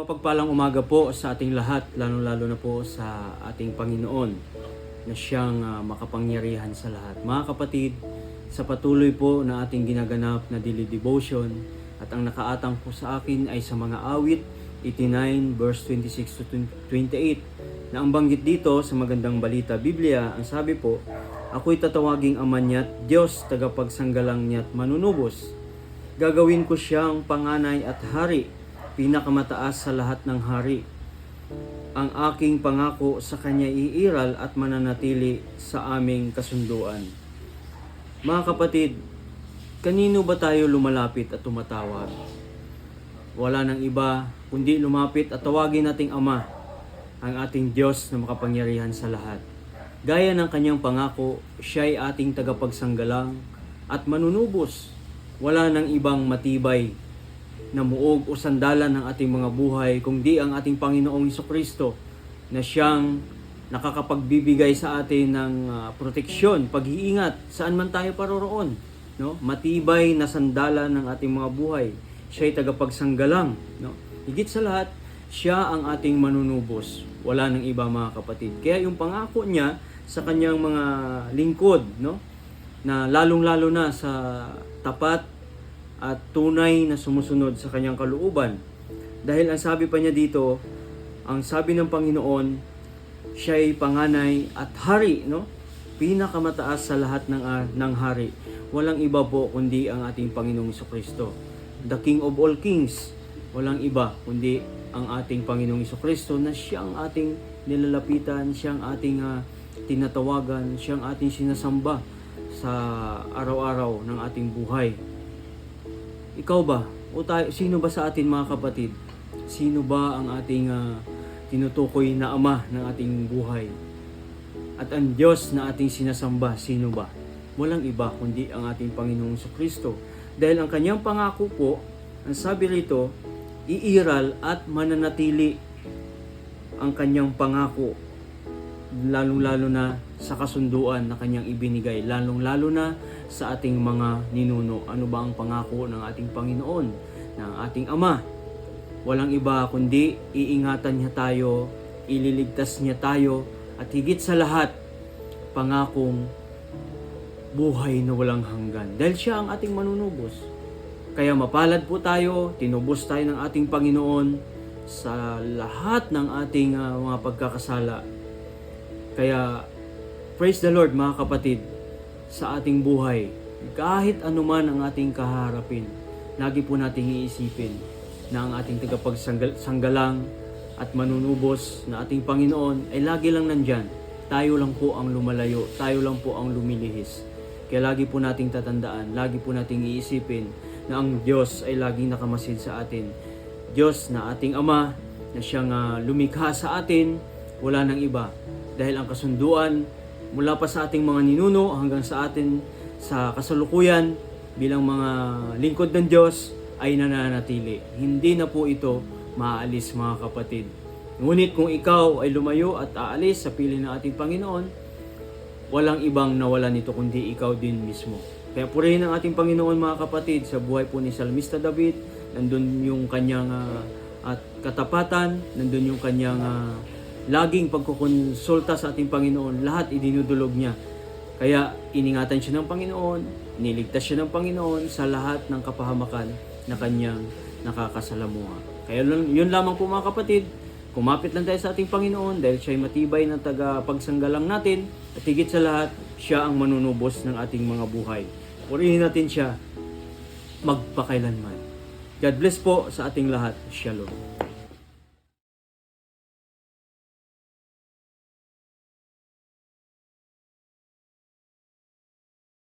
mapagpalang umaga po sa ating lahat, lalo-lalo na po sa ating Panginoon na siyang ah, makapangyarihan sa lahat. Mga kapatid, sa patuloy po na ating ginaganap na daily devotion at ang nakaatang po sa akin ay sa mga awit 89 verse 26 to 28 na ang banggit dito sa magandang balita Biblia, ang sabi po, Ako'y tatawaging ama niya't Diyos tagapagsanggalang niya't manunubos. Gagawin ko siyang panganay at hari, pinakamataas sa lahat ng hari. Ang aking pangako sa kanya iiral at mananatili sa aming kasunduan. Mga kapatid, kanino ba tayo lumalapit at tumatawag? Wala nang iba kundi lumapit at tawagin nating Ama, ang ating Diyos na makapangyarihan sa lahat. Gaya ng kanyang pangako, siya ay ating tagapagsanggalang at manunubos. Wala nang ibang matibay na muog o sandalan ng ating mga buhay kundi ang ating Panginoong Iso Kristo na siyang nakakapagbibigay sa atin ng ah, proteksyon, pag-iingat saan man tayo paroroon, no? Matibay na sandalan ng ating mga buhay. Siya ay tagapagsanggalang, no? Higit sa lahat, siya ang ating manunubos. Wala nang iba mga kapatid. Kaya yung pangako niya sa kanyang mga lingkod, no? Na lalong-lalo na sa tapat at tunay na sumusunod sa kanyang kalooban. Dahil ang sabi pa niya dito, ang sabi ng Panginoon, siya ay panganay at hari, no? Pinakamataas sa lahat ng, ah, ng hari. Walang iba po kundi ang ating Panginoong Kristo. The King of all kings. Walang iba kundi ang ating Panginoong Kristo na siya ang ating nilalapitan, siya ang ating ah, tinatawagan, siya ang ating sinasamba sa araw-araw ng ating buhay. Ikaw ba? O tayo, sino ba sa atin mga kapatid? Sino ba ang ating ah, tinutukoy na ama ng ating buhay? At ang Diyos na ating sinasamba, sino ba? Walang iba kundi ang ating Panginoong Kristo. Dahil ang kanyang pangako po, ang sabi rito, iiral at mananatili ang kanyang pangako lalong-lalo na sa kasunduan na kanyang ibinigay, lalong-lalo na sa ating mga ninuno. Ano ba ang pangako ng ating Panginoon, ng ating Ama? Walang iba kundi iingatan niya tayo, ililigtas niya tayo, at higit sa lahat, pangakong buhay na walang hanggan. Dahil siya ang ating manunubos. Kaya mapalad po tayo, tinubos tayo ng ating Panginoon sa lahat ng ating ah, mga pagkakasala. Kaya praise the Lord mga kapatid sa ating buhay. Kahit anuman ang ating kaharapin, lagi po nating iisipin na ang ating tagapagsanggalang at manunubos na ating Panginoon ay lagi lang nandyan. Tayo lang po ang lumalayo, tayo lang po ang lumilihis. Kaya lagi po nating tatandaan, lagi po nating iisipin na ang Diyos ay laging nakamasid sa atin. Diyos na ating Ama na siyang ah, lumikha sa atin, wala nang iba. Dahil ang kasunduan mula pa sa ating mga ninuno hanggang sa atin sa kasalukuyan bilang mga lingkod ng Diyos ay nananatili. Hindi na po ito maaalis mga kapatid. Ngunit kung ikaw ay lumayo at aalis sa pili ng ating Panginoon, walang ibang nawala nito kundi ikaw din mismo. Kaya purihin ang ating Panginoon mga kapatid sa buhay po ni Salmista David, nandun yung kanyang ah, at katapatan, nandun yung kanyang ah, laging pagkukonsulta sa ating Panginoon, lahat idinudulog niya. Kaya iningatan siya ng Panginoon, niligtas siya ng Panginoon sa lahat ng kapahamakan na kanyang nakakasalamuha. Kaya yun, lamang po mga kapatid, kumapit lang tayo sa ating Panginoon dahil siya ay matibay na taga pagsanggalang natin at higit sa lahat, siya ang manunubos ng ating mga buhay. Purihin natin siya magpakailanman. God bless po sa ating lahat. Shalom.